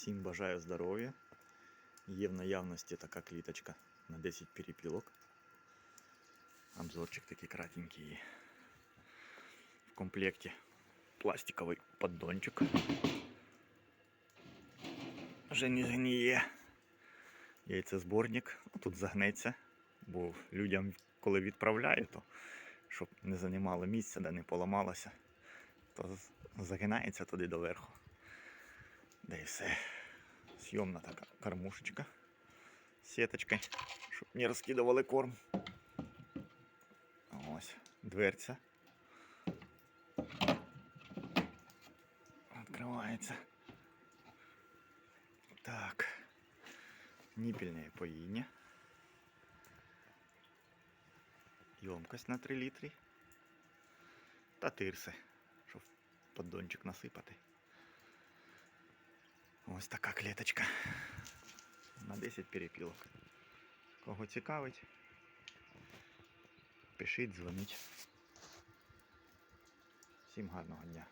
Всім бажаю здоров'я. Є в наявності така кліточка на 10 перепілок. Обзорчик такий кратенький. В комплекті пластиковий поддончик. Вже не гніє. Яйцезборник. Ну, Тут загнеться, бо людям, коли відправляю, то щоб не займало місця, де не поламалося, то загинається туди доверху. Да і все. Зйомна така кормушечка. Сіточкою, щоб не розкидували корм. Ось, дверця. Відкривається. Так. Ніпільне поїння. Ємкость на 3 літри. Та тирси, щоб поддончик насипати. Ось така кліточка. На 10 перепілок. Кого цікавить, пишіть, дзвоніть. Всім гарного дня.